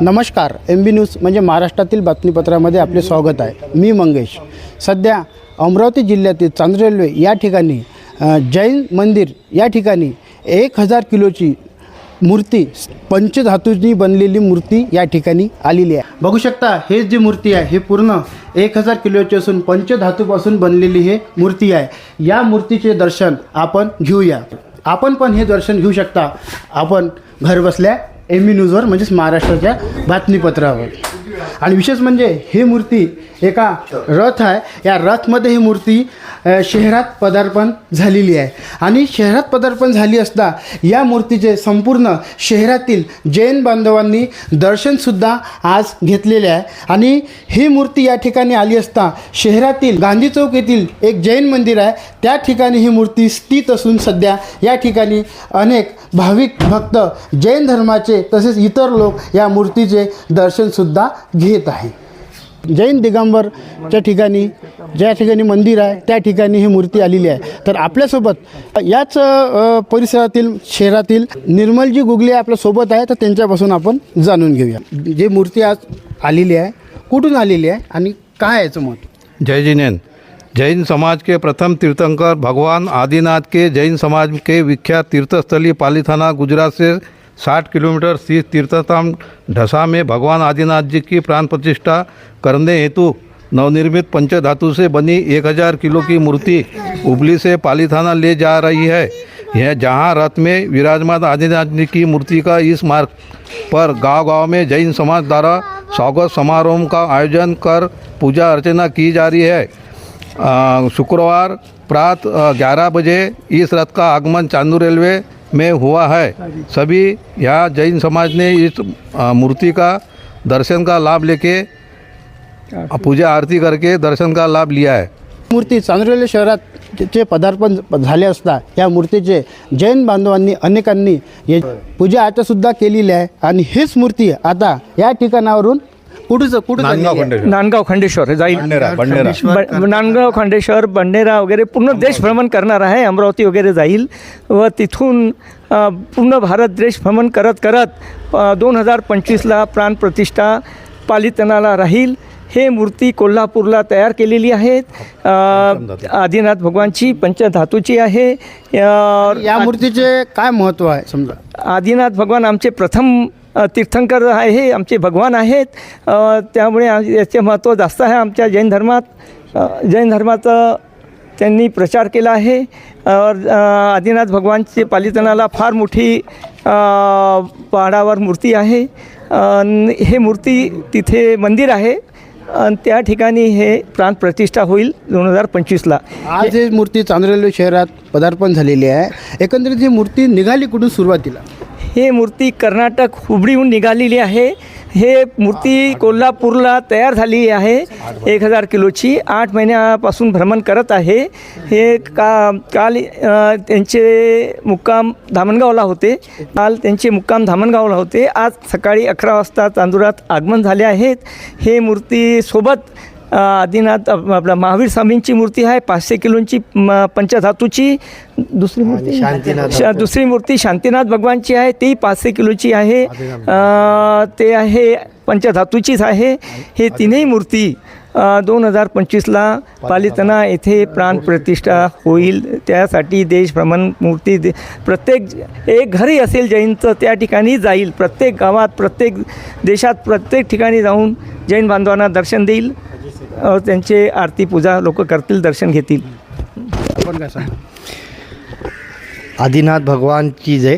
नमस्कार एम बी न्यूज म्हणजे महाराष्ट्रातील बातमीपत्रामध्ये आपले स्वागत आहे. मी मंगेश. सध्या अमरावती जिल्ह्यातील चांद रेल्वे या ठिकाणी जैन मंदिर या ठिकाणी एक हजार किलोची मूर्ती पंचधातूंनी बनलेली मूर्ती या ठिकाणी आलेली आहे. बघू शकता हे जी मूर्ती आहे हे पूर्ण एक हजार किलोची असून पंचधातूपासून बनलेली हे मूर्ती आहे. या मूर्तीचे दर्शन आपण घेऊया. आपण पण हे दर्शन घेऊ शकता. आपण घरबसल्या एम ई न्यूजवर म्हणजेच महाराष्ट्राच्या बातमीपत्रावर. आणि विशेष म्हणजे ही मूर्ती एका रथ आहे. या रथमध्ये ही मूर्ती शहरात पदार्पण झालेली आहे. आणि शहरात पदार्पण झाली असता या मूर्तीचे संपूर्ण शहरातील जैन बांधवांनी दर्शनसुद्धा आज घेतलेले आहे. आणि ही मूर्ती या ठिकाणी आली असता शहरातील गांधी चौक येथील एक जैन मंदिर आहे. त्या ठिकाणी ही मूर्ती स्थित असून सध्या या ठिकाणी अनेक भाविक भक्त जैन धर्माचे तसेच इतर लोक या मूर्तीचे दर्शनसुद्धा घेत आहे जैन दिगंबरच्या ठिकाणी ज्या ठिकाणी मंदिर आहे त्या ठिकाणी ही मूर्ती आलेली आहे. तर आपल्यासोबत याच परिसरातील शहरातील निर्मलजी गुगले आपल्यासोबत आहे तर त्यांच्यापासून आपण जाणून घेऊया. जी मूर्ती आज आलेली आहे कुठून आलेली आहे आणि काय याचं मत? जय जिनेन जैन समाज के प्रथम तीर्थंकर भगवान आदिनाथ के जैन समाज के विख्यात तीर्थस्थली पालीथाना गुजरात से 60 किलोमीटर स्थित तीर्थधाम ढसा में भगवान आदिनाथ जी की प्राण प्रतिष्ठा करने हेतु नवनिर्मित पंचधातु से बनी 1000 किलो की मूर्ति उबली से पाली थाना ले जा रही है। यह जहाँ रथ में विराजमान आदिनाथ जी की मूर्ति का इस मार्ग पर गांव-गांव में जैन समाज द्वारा स्वागत समारोह का आयोजन कर पूजा अर्चना की जा रही है। शुक्रवार प्रात ग्यारह बजे इस रथ का आगमन चांदू रेलवे में हुआ है। सभी यहाँ जैन समाज ने इस मूर्ति का दर्शन का लाभ लेके पूजा आरती करके दर्शन का लाभ लिया है। मूर्ती चांदोली शहरात चे पदार्पण झाले असता या मूर्तीचे जैन बांधवांनी अनेकांनी पूजा अर्चासुद्धा केलेली आहे. आणि हीच मूर्ती आता या ठिकाणावरून कुठंच कुठं नांदगाव आहे? खंडेश्वर. नांदगाव खंडेश्वर जाईल. बंडेरा बंडेरा. ब- नांदगाव खंडेश्वर बंडेरा वगैरे पूर्ण देश भ्रमण करणार आहे अमरावती वगैरे जाईल. व तिथून अ, पूर्ण भारत देश भ्रमण करत करत दोन हजार पंचवीसला प्राणप्रतिष्ठा पालितनाला राहील. हे मूर्ती कोल्हापूरला तयार केलेली आहेत अ, आदिनाथ भगवानची पंचधातूची आहे. अ, या मूर्तीचे काय महत्त्व आहे समजा? आदिनाथ भगवान आमचे प्रथम तीर्थंकर आहे आमचे भगवान आहेत. त्यामुळे याचे महत्त्व जास्त आहे आमच्या जैन धर्मात. जैन धर्माचं त्यांनी प्रचार केला आहे. आदिनाथ भगवानचे पालितनाला फार मोठी पहाडावर मूर्ती आहे. हे मूर्ती तिथे मंदिर आहे. आणि त्या ठिकाणी हे प्राणप्रतिष्ठा होईल दोन हजार पंचवीसला. आज ही मूर्ती चांदोली शहरात पदार्पण झालेली आहे. एकंदरीत ही मूर्ती निघाली कुठून सुरुवातीला? हे मूर्ती कर्नाटक हुबळीहून निघालेली आहे. हे मूर्ती कोल्हापूरला तयार झाली आहे. एक हजार किलोची. आठ महिन्यापासून भ्रमण करत आहे. हे का काल त्यांचे मुक्काम धामणगावला होते. काल त्यांचे मुक्काम धामणगावला होते. आज सकाळी अकरा वाजता तांदुरात आगमन झाले आहेत. हे मूर्तीसोबत सोबत आदिनाथ आपला महावीर स्वामींची मूर्ती आहे पाचशे किलोची म, पंचधातूची. दुसरी मूर्ती? शा- दुसरी मूर्ती शांतीनाथ भगवानची आहे ती पाचशे किलोची आहे. ते आहे पंचधातूचीच आहे. हे तीनही मूर्ती दोन हजार पंचवीसला पालितना येथे प्राणप्रतिष्ठा होईल. त्यासाठी देशभ्रमण मूर्ती दे प्रत्येक एक घरही असेल जैनचं त्या ठिकाणी जाईल. प्रत्येक गावात प्रत्येक देशात प्रत्येक ठिकाणी जाऊन जैन बांधवांना दर्शन देईल. त्यांचे आरती पूजा लोक करतील दर्शन घेतील. आपण काय सांगा? आदिनाथ भगवान की जय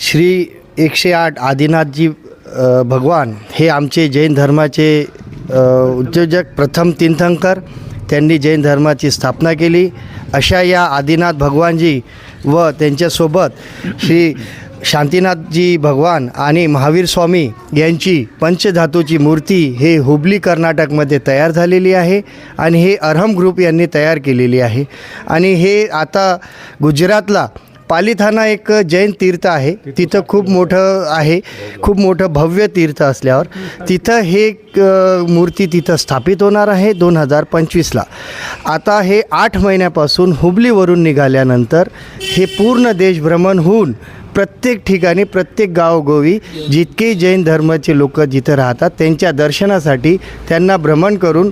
श्री एकशे आठ आदिनाथजी भगवान हे आमचे जैन धर्माचे उद्योजक प्रथम तीर्थंकर त्यांनी जैन धर्माची स्थापना केली. अशा या आदिनाथ भगवानजी व त्यांच्यासोबत श्री शांतीनाथजी भगवान आणि महावीर स्वामी यांची पंचधातूची मूर्ती हे हुबली कर्नाटकमध्ये तयार झालेली आहे आणि हे अरहम ग्रुप यांनी तयार केलेली आहे. आणि हे आता गुजरातला पालिथाना एक जैन तीर्थ आहे. तिथं खूप मोठं आहे. खूप मोठं भव्य तीर्थ असल्यावर तिथं हे मूर्ती तिथं स्थापित होणार आहे दोन हजार पंचवीसला. आता हे आठ महिन्यापासून हुबलीवरून निघाल्यानंतर हे पूर्ण देशभ्रमण होऊन प्रत्येक ठिकाणी प्रत्येक गावोगावी जितके जैन धर्माचे लोक जिथं राहतात त्यांच्या दर्शनासाठी त्यांना भ्रमण करून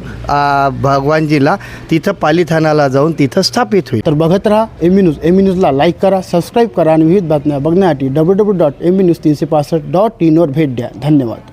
भगवानजीला तिथं पालिथानाला जाऊन तिथं स्थापित होईल. तर बघत राहा एम न्यूज. एम न्यूजला लाईक करा सबस्क्राईब करा आणि विविध बातम्या बघण्यासाठी W W dot M news तीनशे पासष्ट डॉट इनवर भेट द्या. धन्यवाद.